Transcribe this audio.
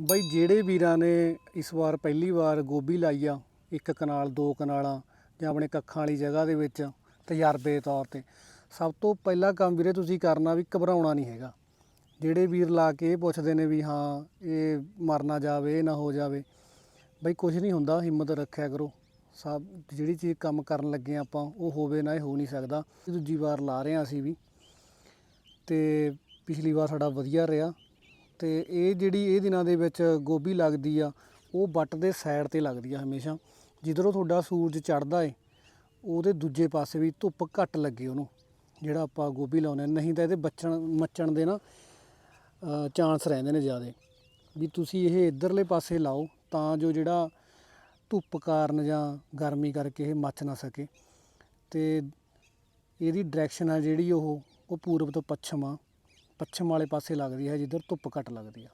ਬਈ ਜਿਹੜੇ ਵੀਰਾਂ ਨੇ ਇਸ ਵਾਰ ਪਹਿਲੀ ਵਾਰ ਗੋਭੀ ਲਾਈ ਆ, ਇੱਕ ਕਨਾਲ, ਦੋ ਕਨਾਲਾਂ ਜਾਂ ਆਪਣੇ ਕੱਖਾਂ ਵਾਲੀ ਜਗ੍ਹਾ ਦੇ ਵਿੱਚ ਤਜਰਬੇ ਦੇ ਤੌਰ ਤੇ, ਸਭ ਤੋਂ ਪਹਿਲਾ ਕੰਮ ਵੀਰੇ ਤੁਸੀਂ ਕਰਨਾ ਵੀ ਘਬਰਾਉਣਾ ਨਹੀਂ ਹੈਗਾ। ਜਿਹੜੇ ਵੀਰ ਲਾ ਕੇ ਇਹ ਪੁੱਛਦੇ ਨੇ ਵੀ ਹਾਂ, ਇਹ ਮਰਨਾ ਜਾਵੇ, ਇਹ ਨਾ ਹੋ ਜਾਵੇ, ਬਈ ਕੁਝ ਨਹੀਂ ਹੁੰਦਾ, ਹਿੰਮਤ ਰੱਖਿਆ ਕਰੋ। ਸਭ, ਜਿਹੜੀ ਚੀਜ਼ ਕੰਮ ਕਰਨ ਲੱਗੇ ਹਾਂ ਆਪਾਂ, ਉਹ ਹੋਵੇ ਨਾ, ਇਹ ਹੋ ਨਹੀਂ ਸਕਦਾ। ਦੂਜੀ ਵਾਰ ਲਾ ਰਹੇ ਹਾਂ ਅਸੀਂ ਵੀ, ਤੇ ਪਿਛਲੀ ਵਾਰ ਸਾਡਾ ਵਧੀਆ ਰਿਹਾ। ਤੇ ਇਹ ਜਿਹੜੀ ਇਹ ਦਿਨਾਂ ਦੇ ਵਿੱਚ ਗੋਭੀ ਲੱਗਦੀ ਆ, ਉਹ ਵੱਟ ਦੇ ਸਾਈਡ ਤੇ ਲੱਗਦੀ ਆ ਹਮੇਸ਼ਾ। ਜਿੱਧਰੋਂ ਤੁਹਾਡਾ ਸੂਰਜ ਚੜ੍ਹਦਾ ਏ, ਉਹਦੇ ਦੂਜੇ ਪਾਸੇ ਵੀ ਧੁੱਪ ਘੱਟ ਲੱਗੇ ਉਹਨੂੰ, ਜਿਹੜਾ ਆਪਾਂ ਗੋਭੀ ਲਾਉਂਦੇ ਹਾਂ। ਨਹੀਂ ਤਾਂ ਇਹਦੇ ਬੱਚਣ, ਮੱਚਣ ਦੇ ਨਾ ਚਾਂਸ ਰਹਿੰਦੇ ਨੇ ਜ਼ਿਆਦੇ। ਵੀ ਤੁਸੀਂ ਇਹ ਇਧਰਲੇ ਪਾਸੇ ਲਾਓ ਤਾਂ ਜੋ ਜਿਹੜਾ ਧੁੱਪ ਕਾਰਨ ਜਾਂ ਗਰਮੀ ਕਰਕੇ ਇਹ ਮੱਚ ਨਾ ਸਕੇ। ਤੇ ਇਹਦੀ ਡਾਇਰੈਕਸ਼ਨ ਆ ਜਿਹੜੀ ਉਹ ਉਹ ਪੂਰਬ ਤੋਂ ਪੱਛਮ ਆ। ਪੱਛਮ ਵਾਲੇ ਪਾਸੇ ਲੱਗਦੀ ਹੈ ਜਿੱਧਰ ਧੁੱਪ ਘੱਟ ਲੱਗਦੀ ਆ।